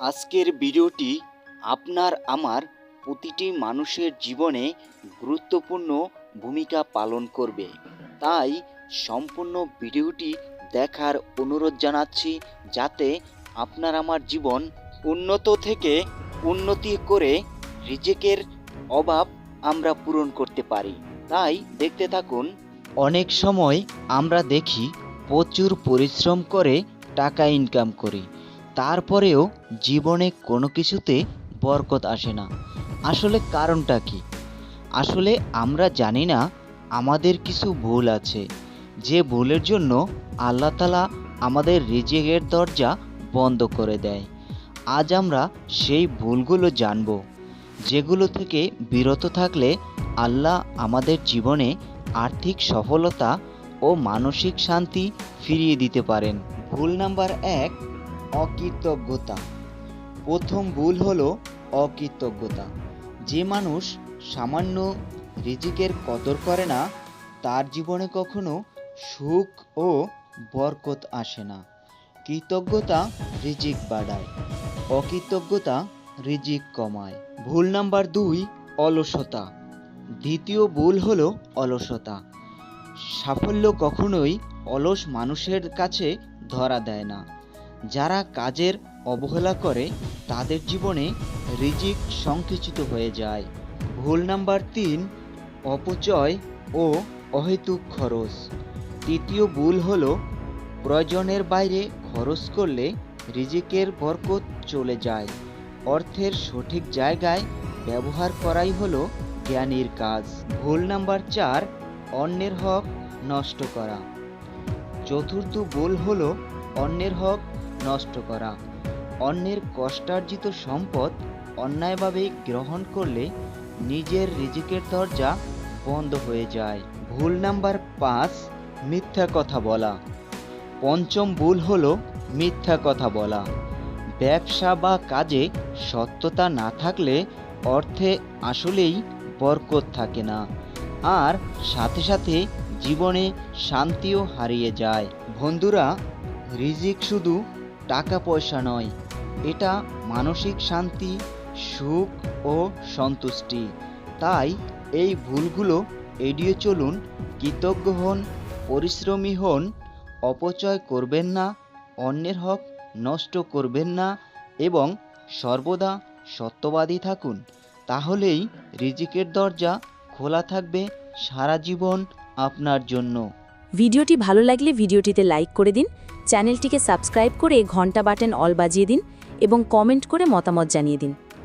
আজকের ভিডিওটি আপনার আমার প্রতিটি মানুষের জীবনে গুরুত্বপূর্ণ ভূমিকা পালন করবে। তাই সম্পূর্ণ ভিডিওটি দেখার অনুরোধ জানাচ্ছি যাতে আপনার আমার জীবন উন্নত থেকে উন্নতি করে রিজেকের অভাব আমরা পূরণ করতে পারি। তাই দেখতে থাকুন, অনেক সময় আমরা দেখি প্রচুর পরিশ্রম করে টাকা ইনকাম করি। তারপরেও জীবনে কোনো কিছুতে বরকত আসে না। আসলে কারণটা কি? আসলে আমরা জানি না, আমাদের কিছু ভুল আছে। যে ভুলের জন্য আল্লাহ তালা আমাদের রিজিকের দরজা বন্ধ করে দেয়। আজ আমরা সেই ভুলগুলো জানব, যেগুলো থেকে বিরত থাকলে আল্লাহ আমাদের জীবনে আর্থিক সফলতা ও মানসিক শান্তি ফিরিয়ে দিতে পারেন। ভুল নাম্বার এক অকৃতজ্ঞতা। প্রথম ভুল হলো অকৃতজ্ঞতা। যে মানুষ সামান্য রিজিকের কদর করে না, তার জীবনে কখনো সুখ ও বরকত আসে না। কৃতজ্ঞতা রিজিক বাড়ায়, অকৃতজ্ঞতা রিজিক কমায়। ভুল নাম্বার দুই, অলসতা। দ্বিতীয় ভুল হল অলসতা। সাফল্য কখনোই অলস মানুষের কাছে ধরা দেয় না। যারা কাজের অবহেলা করে, তাদের জীবনে রিজিক সংকুচিত হয়ে যায়। ভুল নাম্বার তিন, অপচয় ও অহেতুক খরচ। তৃতীয় ভুল হল, প্রয়োজনের বাইরে খরচ করলে রিজিকের বরকত চলে যায়। অর্থের সঠিক জায়গায় ব্যবহার করাই হলো জ্ঞানীর কাজ। ভুল নাম্বার চার, অন্যের হক নষ্ট করা। চতুর্থ ভুল হল, অন্যের হক নষ্ট করা। অন্যের কষ্টার্জিত সম্পদ অন্যায়ভাবে গ্রহণ করলে নিজের রিজিকের দরজা বন্ধ হয়ে যায়। ভুল নাম্বার পাঁচ, মিথ্যা কথা বলা। পঞ্চম ভুল হলো মিথ্যা কথা বলা। ব্যবসা বা কাজে সত্যতা না থাকলে অর্থে আসলেই বরকত থাকে না। আর সাথে সাথে জীবনে শান্তিও হারিয়ে যায়। বন্ধুরা, রিজিক শুধু টাকা পয়সা নয়। এটা মানসিক শান্তি, সুখ ও সন্তুষ্টি। তাই এই ভুলগুলো এড়িয়ে চলুন, কৃতজ্ঞ হন, পরিশ্রমী হন, অপচয় করবেন না, অন্যের হক নষ্ট করবেন না এবং সর্বদা সত্যবাদী থাকুন। তাহলেই রিজিকের দরজা খোলা থাকবে সারা জীবন আপনার জন্য। ভিডিওটি ভালো লাগলে ভিডিওটিতে লাইক করে দিন, চ্যানেলটিকে সাবস্ক্রাইব করে ঘণ্টা বাটন অল বাজিয়ে দিন এবং কমেন্ট করে মতামত জানিয়ে দিন।